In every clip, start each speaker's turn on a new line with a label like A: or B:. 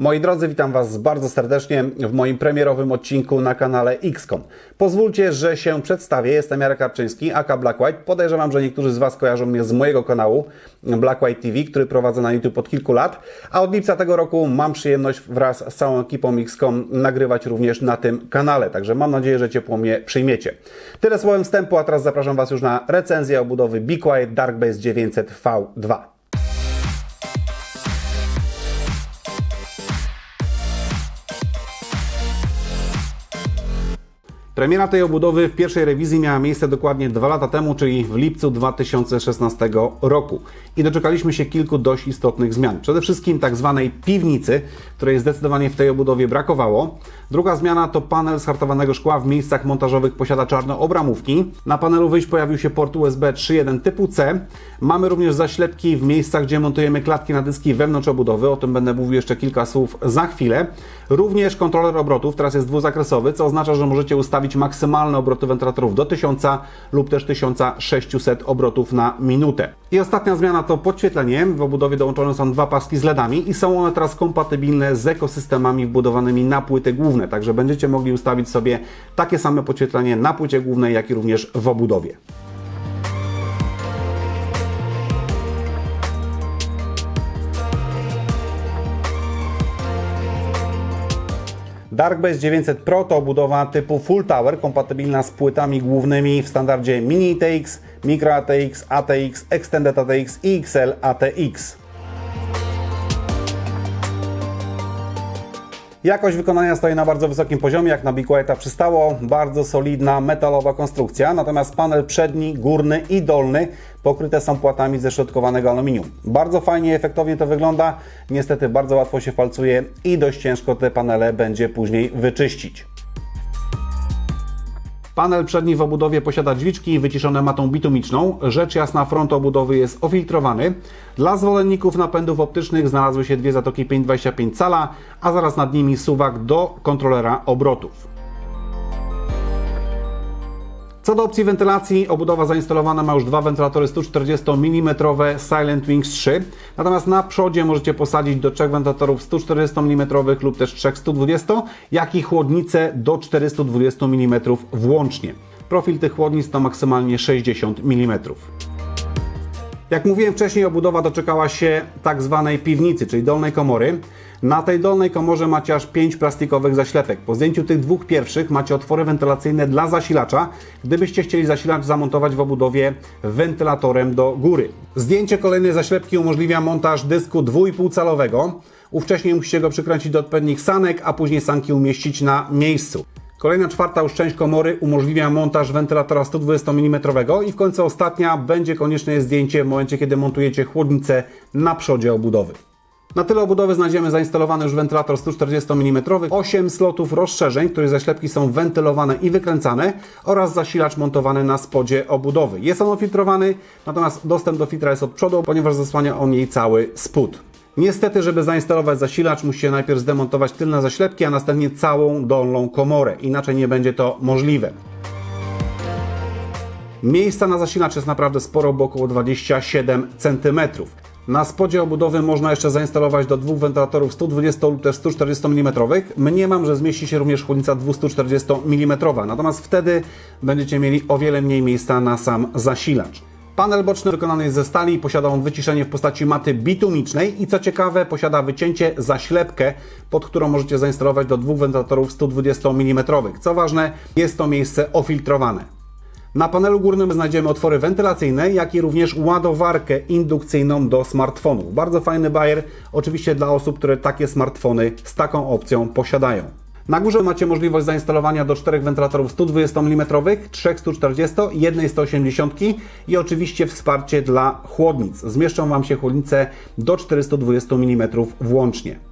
A: Moi drodzy, witam Was bardzo serdecznie w moim premierowym odcinku na kanale XCOM. Pozwólcie, że się przedstawię. Jestem Jarek Karczyński, aka Black White. Podejrzewam, że niektórzy z Was kojarzą mnie z mojego kanału Black White TV, który prowadzę na YouTube od kilku lat. A od lipca tego roku mam przyjemność wraz z całą ekipą XCOM nagrywać również na tym kanale. Także mam nadzieję, że ciepło mnie przyjmiecie. Tyle słowem wstępu, a teraz zapraszam Was już na recenzję obudowy Be Quiet Dark Base 900 V2. Premiera tej obudowy w pierwszej rewizji miała miejsce dokładnie dwa lata temu, czyli w lipcu 2016 roku. I doczekaliśmy się kilku dość istotnych zmian. Przede wszystkim tak zwanej piwnicy, której zdecydowanie w tej obudowie brakowało. Druga zmiana to panel z hartowanego szkła w miejscach montażowych posiada czarne obramówki. Na panelu wyjść pojawił się port USB 3.1 typu C. Mamy również zaślepki w miejscach, gdzie montujemy klatki na dyski wewnątrz obudowy. O tym będę mówił jeszcze kilka słów za chwilę. Również kontroler obrotów, teraz jest dwuzakresowy, co oznacza, że możecie ustawić maksymalne obroty wentylatorów do 1000 lub też 1600 obrotów na minutę. I ostatnia zmiana to podświetlenie. W obudowie dołączone są dwa paski z LEDami i są one teraz kompatybilne z ekosystemami wbudowanymi na płyty główne, także będziecie mogli ustawić sobie takie same podświetlenie na płycie głównej, jak i również w obudowie. Darkbase 900 Pro to obudowa typu Full Tower, kompatybilna z płytami głównymi w standardzie Mini ATX, Micro ATX, ATX, Extended ATX i XL ATX. Jakość wykonania stoi na bardzo wysokim poziomie, jak na Big White'a przystało. Bardzo solidna metalowa konstrukcja, natomiast panel przedni, górny i dolny pokryte są płatami ze środkowanego aluminium. Bardzo fajnie, efektownie to wygląda. Niestety bardzo łatwo się falcuje i dość ciężko te panele będzie później wyczyścić. Panel przedni w obudowie posiada drzwiczki wyciszone matą bitumiczną. Rzecz jasna, front obudowy jest ofiltrowany. Dla zwolenników napędów optycznych znalazły się dwie zatoki 5,25 cala, a zaraz nad nimi suwak do kontrolera obrotów. Co do opcji wentylacji, obudowa zainstalowana ma już dwa wentylatory 140 mm Silent Wings 3. Natomiast na przodzie możecie posadzić do trzech wentylatorów 140 mm lub też trzech 120, jak i chłodnicę do 420 mm włącznie. Profil tych chłodnic to maksymalnie 60 mm. Jak mówiłem wcześniej, obudowa doczekała się tak zwanej piwnicy, czyli dolnej komory. Na tej dolnej komorze macie aż 5 plastikowych zaślepek. Po zdjęciu tych dwóch pierwszych macie otwory wentylacyjne dla zasilacza, gdybyście chcieli zasilacz zamontować w obudowie wentylatorem do góry. Zdjęcie kolejnej zaślepki umożliwia montaż dysku 2,5 calowego. Ówcześnie musicie go przykręcić do odpowiednich sanek, a później sanki umieścić na miejscu. Kolejna czwarta już część komory umożliwia montaż wentylatora 120 mm i w końcu ostatnia będzie konieczne zdjęcie w momencie, kiedy montujecie chłodnicę na przodzie obudowy. Na tyle obudowy znajdziemy zainstalowany już wentylator 140 mm, 8 slotów rozszerzeń, których zaślepki są wentylowane i wykręcane oraz zasilacz montowany na spodzie obudowy. Jest on ofiltrowany, natomiast dostęp do filtra jest od przodu, ponieważ zasłania on jej cały spód. Niestety, żeby zainstalować zasilacz, musicie najpierw zdemontować tylne zaślepki, a następnie całą dolną komorę. Inaczej nie będzie to możliwe. Miejsca na zasilacz jest naprawdę sporo, bo około 27 cm. Na spodzie obudowy można jeszcze zainstalować do dwóch wentylatorów 120 lub też 140 mm. Mniemam, że zmieści się również chłodnica 240 mm, natomiast wtedy będziecie mieli o wiele mniej miejsca na sam zasilacz. Panel boczny wykonany jest ze stali, posiada on wyciszenie w postaci maty bitumicznej i co ciekawe posiada wycięcie zaślepkę, pod którą możecie zainstalować do dwóch wentylatorów 120 mm. Co ważne, jest to miejsce ofiltrowane. Na panelu górnym znajdziemy otwory wentylacyjne, jak i również ładowarkę indukcyjną do smartfonów. Bardzo fajny bajer, oczywiście dla osób, które takie smartfony z taką opcją posiadają. Na górze macie możliwość zainstalowania do czterech wentylatorów 120 mm, trzech 140, jednej 180 i oczywiście wsparcie dla chłodnic. Zmieszczą Wam się chłodnice do 420 mm włącznie.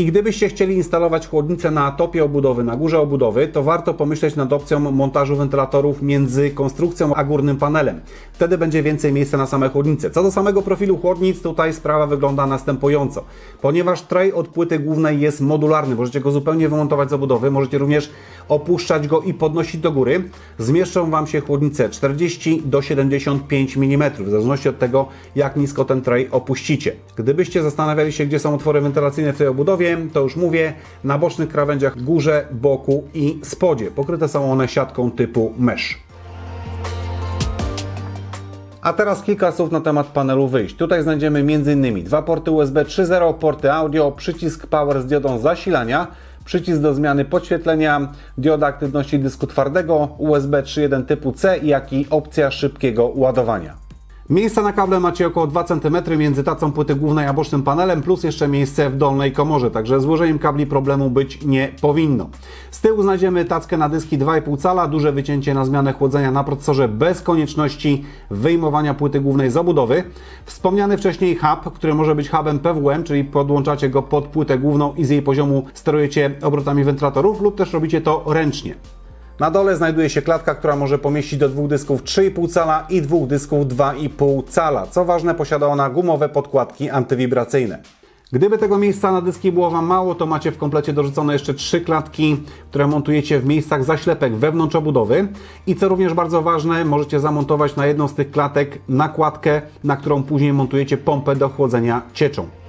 A: I gdybyście chcieli instalować chłodnicę na topie obudowy, na górze obudowy, to warto pomyśleć nad opcją montażu wentylatorów między konstrukcją a górnym panelem. Wtedy będzie więcej miejsca na same chłodnice. Co do samego profilu chłodnic, tutaj sprawa wygląda następująco. Ponieważ tray od płyty głównej jest modularny, możecie go zupełnie wymontować z obudowy, możecie również opuszczać go i podnosić do góry. Zmieszczą Wam się chłodnice 40 do 75 mm, w zależności od tego, jak nisko ten tray opuścicie. Gdybyście zastanawiali się, gdzie są otwory wentylacyjne w tej obudowie, to już mówię, na bocznych krawędziach górze, boku i spodzie. Pokryte są one siatką typu mesh. A teraz kilka słów na temat panelu wyjść. Tutaj znajdziemy m.in. dwa porty USB 3.0, porty audio, przycisk power z diodą zasilania, przycisk do zmiany podświetlenia, dioda aktywności dysku twardego, USB 3.1 typu C, jak i opcja szybkiego ładowania. Miejsca na kable macie około 2 cm między tacą płyty głównej a bocznym panelem, plus jeszcze miejsce w dolnej komorze, także złożeniem kabli problemu być nie powinno. Z tyłu znajdziemy tackę na dyski 2,5 cala, duże wycięcie na zmianę chłodzenia na procesorze bez konieczności wyjmowania płyty głównej z obudowy. Wspomniany wcześniej hub, który może być hubem PWM, czyli podłączacie go pod płytę główną i z jej poziomu sterujecie obrotami wentylatorów lub też robicie to ręcznie. Na dole znajduje się klatka, która może pomieścić do dwóch dysków 3,5 cala i dwóch dysków 2,5 cala. Co ważne, posiada ona gumowe podkładki antywibracyjne. Gdyby tego miejsca na dyski było Wam mało, to macie w komplecie dorzucone jeszcze trzy klatki, które montujecie w miejscach zaślepek wewnątrz obudowy. I co również bardzo ważne, możecie zamontować na jedną z tych klatek nakładkę, na którą później montujecie pompę do chłodzenia cieczą.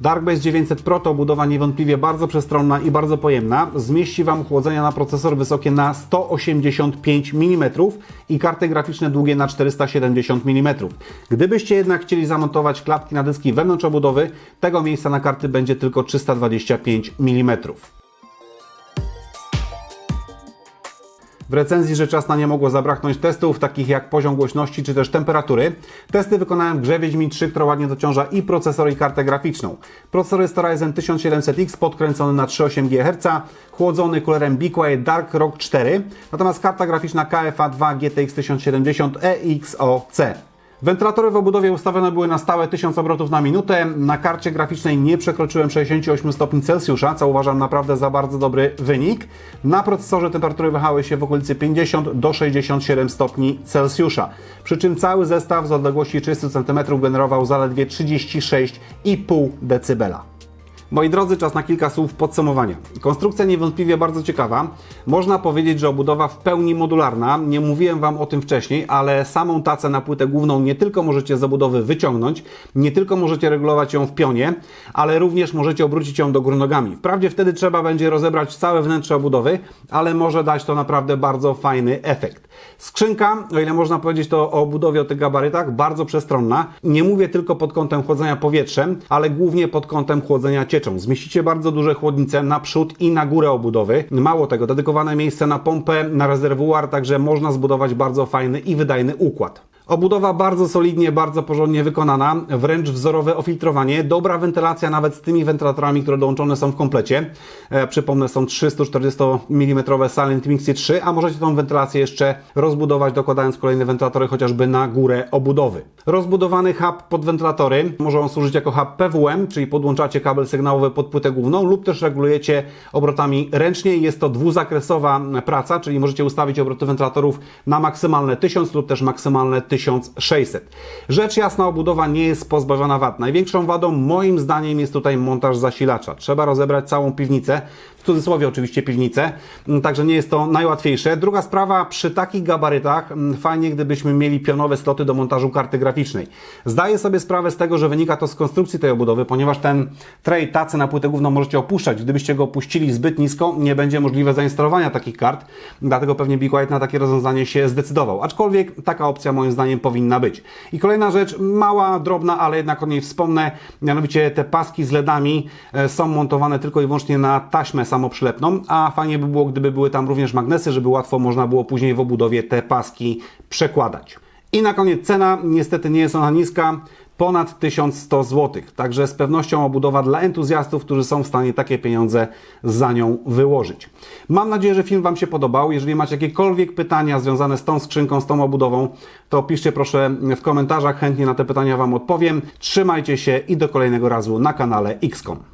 A: Darkbase 900 Pro to budowa niewątpliwie bardzo przestronna i bardzo pojemna. Zmieści Wam chłodzenia na procesor wysokie na 185 mm i karty graficzne długie na 470 mm. Gdybyście jednak chcieli zamontować klapki na dyski wewnątrz obudowy, tego miejsca na karty będzie tylko 325 mm. W recenzji rzecz jasna nie mogło zabraknąć testów, takich jak poziom głośności czy też temperatury. Testy wykonałem w grze Wiedźmin 3, która ładnie dociąża i procesor i kartę graficzną. Procesor jest to Ryzen 1700X podkręcony na 3,8 GHz, chłodzony kulerem Be Quiet Dark Rock 4, natomiast karta graficzna KFA 2 GTX 1070 EXOC. Wentylatory w obudowie ustawione były na stałe 1000 obrotów na minutę. Na karcie graficznej nie przekroczyłem 68 stopni Celsjusza, co uważam naprawdę za bardzo dobry wynik. Na procesorze temperatury wahały się w okolicy 50 do 67 stopni Celsjusza. Przy czym cały zestaw z odległości 300 cm generował zaledwie 36,5 dB. Moi drodzy, czas na kilka słów podsumowania. Konstrukcja niewątpliwie bardzo ciekawa. Można powiedzieć, że obudowa w pełni modularna. Nie mówiłem Wam o tym wcześniej, ale samą tacę na płytę główną nie tylko możecie z obudowy wyciągnąć, nie tylko możecie regulować ją w pionie, ale również możecie obrócić ją do góry nogami. Wprawdzie wtedy trzeba będzie rozebrać całe wnętrze obudowy, ale może dać to naprawdę bardzo fajny efekt. Skrzynka, o ile można powiedzieć to o obudowie o tych gabarytach, bardzo przestronna. Nie mówię tylko pod kątem chłodzenia powietrzem, ale głównie pod kątem chłodzenia Zmieścicie bardzo duże chłodnice na przód i na górę obudowy. Mało tego, dedykowane miejsce na pompę, na rezerwuar, także można zbudować bardzo fajny i wydajny układ. Obudowa bardzo solidnie, bardzo porządnie wykonana, wręcz wzorowe ofiltrowanie, dobra wentylacja nawet z tymi wentylatorami, które dołączone są w komplecie. E, przypomnę, są 340 mm Silent Mixi 3, a możecie tą wentylację jeszcze rozbudować, dokładając kolejne wentylatory chociażby na górę obudowy. Rozbudowany hub pod wentylatory może on służyć jako hub PWM, czyli podłączacie kabel sygnałowy pod płytę główną lub też regulujecie obrotami ręcznie. Jest to dwuzakresowa praca, czyli możecie ustawić obroty wentylatorów na maksymalne 1000 lub też maksymalne 1000 1600. Rzecz jasna, obudowa nie jest pozbawiona wad. Największą wadą moim zdaniem jest tutaj montaż zasilacza. Trzeba rozebrać całą piwnicę, w cudzysłowie oczywiście piwnicę, także nie jest to najłatwiejsze. Druga sprawa, przy takich gabarytach fajnie gdybyśmy mieli pionowe sloty do montażu karty graficznej. Zdaję sobie sprawę z tego, że wynika to z konstrukcji tej obudowy, ponieważ ten tray, tacy na płytę główną możecie opuszczać. Gdybyście go opuścili zbyt nisko, nie będzie możliwe zainstalowania takich kart, dlatego pewnie Be Quiet na takie rozwiązanie się zdecydował. Aczkolwiek taka opcja moim zdaniem powinna być. I kolejna rzecz, mała, drobna, ale jednak o niej wspomnę, mianowicie te paski z LEDami e, są montowane tylko i wyłącznie na taśmę samoprzylepną, a fajnie by było, gdyby były tam również magnesy, żeby łatwo można było później w obudowie te paski przekładać. I na koniec cena, niestety nie jest ona niska, ponad 1100 zł. Także z pewnością obudowa dla entuzjastów, którzy są w stanie takie pieniądze za nią wyłożyć. Mam nadzieję, że film Wam się podobał. Jeżeli macie jakiekolwiek pytania związane z tą skrzynką, z tą obudową, to piszcie proszę w komentarzach. Chętnie na te pytania Wam odpowiem. Trzymajcie się i do kolejnego razu na kanale XCOM.